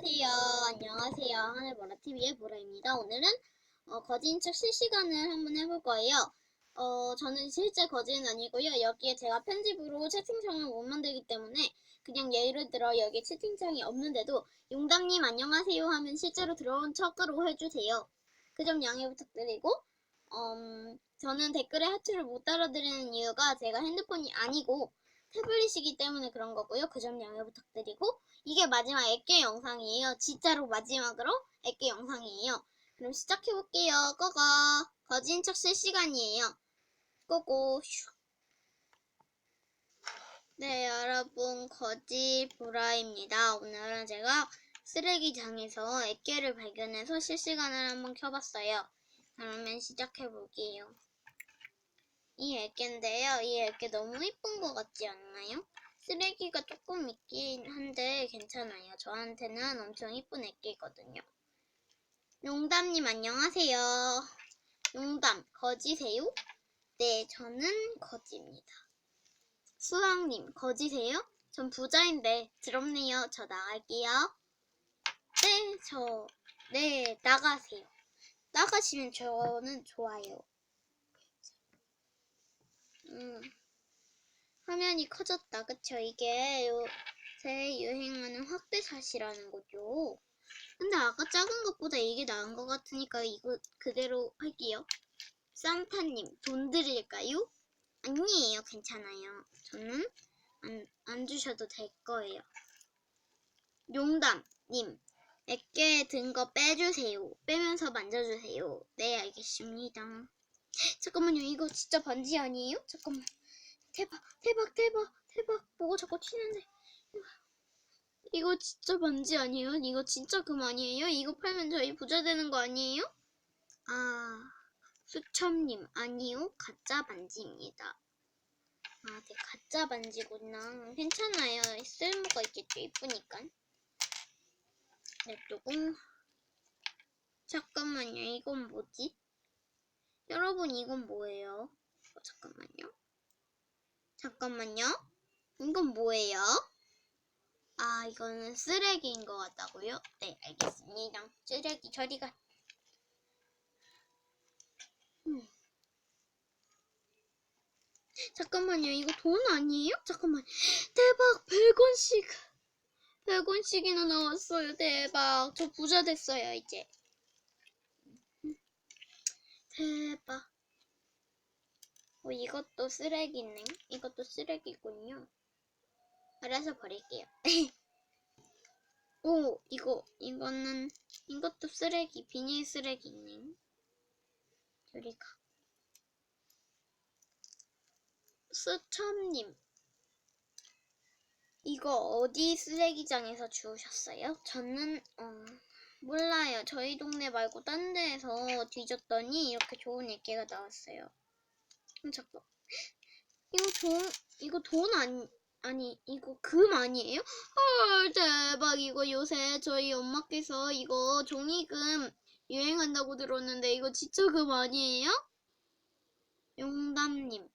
안녕하세요. 안녕하세요. 하늘보라TV의 보라입니다. 오늘은 어, 거진 척 실시간을 한번 해볼 거예요. 어, 저는 실제 거지는 아니고요. 여기에 제가 편집으로 채팅창을 못 만들기 때문에 그냥 예를 들어 여기 채팅창이 없는데도 용담님 안녕하세요 하면 실제로 들어온 척으로 해주세요. 그 점 양해 부탁드리고 음, 저는 댓글에 하트를 못 달아드리는 이유가 제가 핸드폰이 아니고 태블릿이기 때문에 그런 거고요. 그 점 양해 부탁드리고 이게 마지막 애깨 영상이에요. 진짜로 마지막으로 애깨 영상이에요. 그럼 시작해볼게요. 꺼거. 거진 척 실시간이에요. 꺼고. 슈. 네, 여러분. 거지 보라입니다. 오늘은 제가 쓰레기장에서 애깨를 발견해서 실시간을 한번 켜봤어요. 그러면 시작해볼게요. 이 애깨인데요. 이 애깨 너무 이쁜 것 같지 않나요? 쓰레기가 조금 있긴 한데 괜찮아요. 저한테는 엄청 이쁜 애기거든요. 용담님 안녕하세요. 용담 거지세요? 네, 저는 거지입니다. 수학님 거지세요? 전 부자인데 부럽네요. 저 나갈게요. 네, 저, 네, 나가세요. 나가시면 저는 좋아요. 음. 화면이 커졌다. 그쵸? 이게 요새 유행하는 확대샷이라는 거죠. 근데 아까 작은 것보다 이게 나은 것 같으니까 이거 그대로 할게요. 산타님, 돈 드릴까요? 아니에요. 괜찮아요. 저는 안, 안 주셔도 될 거예요. 용담님, 애께 든거 빼주세요. 빼면서 만져주세요. 네, 알겠습니다. 잠깐만요. 이거 진짜 반지 아니에요? 잠깐만. 대박, 대박, 대박, 대박. 뭐가 자꾸 튀는데. 이거 진짜 반지 아니에요? 이거 진짜 금 아니에요? 이거 팔면 저희 부자 되는 거 아니에요? 아, 수첨님, 아니요. 가짜 반지입니다. 아, 네, 가짜 반지구나. 괜찮아요. 쓸모가 있겠죠. 이쁘니까. 냅두고. 잠깐만요. 이건 뭐지? 여러분, 이건 뭐예요? 어, 잠깐만요. 잠깐만요. 이건 뭐예요? 아, 이거는 쓰레기인 것 같다고요? 네, 알겠습니다. 쓰레기 저리가. 음. 잠깐만요. 이거 돈 아니에요? 잠깐만. 대박! 100원씩. 100원씩이나 나왔어요. 대박. 저 부자 됐어요, 이제. 대박. 어, 이것도 쓰레기네. 이것도 쓰레기군요. 알아서 버릴게요. 오, 이거, 이거는, 이것도 쓰레기, 비닐 쓰레기네. 저리 가. 수첨님. 이거 어디 쓰레기장에서 주우셨어요? 저는, 어, 몰라요. 저희 동네 말고 딴 데에서 뒤졌더니 이렇게 좋은 애기가 나왔어요. 음, 잠깐. 이거 돈, 이거 돈 아니, 아니, 이거 금 아니에요? 헐, 대박. 이거 요새 저희 엄마께서 이거 종이금 유행한다고 들었는데 이거 진짜 금 아니에요? 용담님.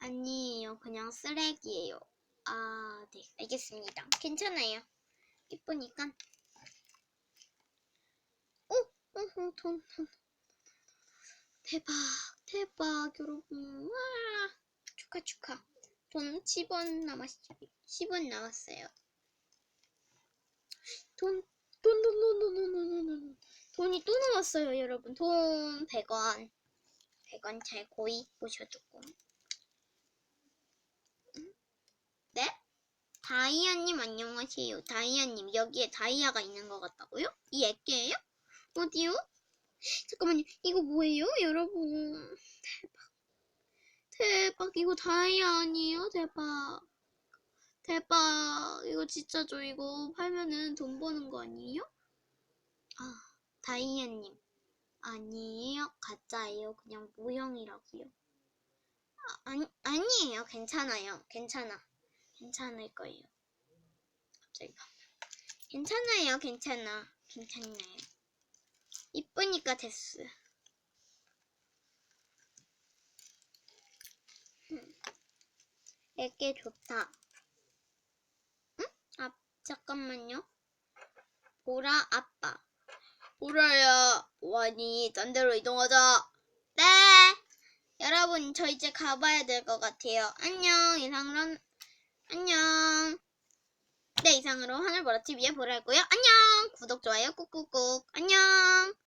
아니에요. 그냥 쓰레기예요. 아, 네. 알겠습니다. 괜찮아요. 이쁘니까. 돈, 돈. 대박, 대박, 여러분. 와, 축하, 축하. 돈 10원 남았죠. 10원 남았어요. 돈, 돈, 돈, 돈, 돈, 돈, 돈, 돈. 돈이 또 남았어요, 여러분. 돈 100원. 100원 잘 고이 보셔두고. 네? 다이아님 안녕하세요. 다이아님 여기에 다이아가 있는 것 같다고요? 이 애께예요? 어디요? 잠깐만요. 이거 뭐예요, 여러분? 대박. 대박. 이거 다이아 아니에요? 대박. 대박. 이거 진짜 저 이거 팔면은 돈 버는 거 아니에요? 아, 다이아님. 아니에요. 가짜예요. 그냥 모형이라고요. 아, 아니, 아니에요. 괜찮아요. 괜찮아. 괜찮을 거예요. 갑자기 괜찮아요. 괜찮아. 괜찮나요? 이쁘니까 됐어. 애게 좋다. 응? 아, 잠깐만요. 보라 아빠. 보라야, 완이 딴 데로 이동하자. 네. 여러분, 저 이제 가봐야 될 것 같아요. 안녕. 이상으로, 안녕. 네, 이상으로 하늘보라 TV의 보라였고요. 안녕. 구독, 좋아요 꾹꾹꾹. 안녕.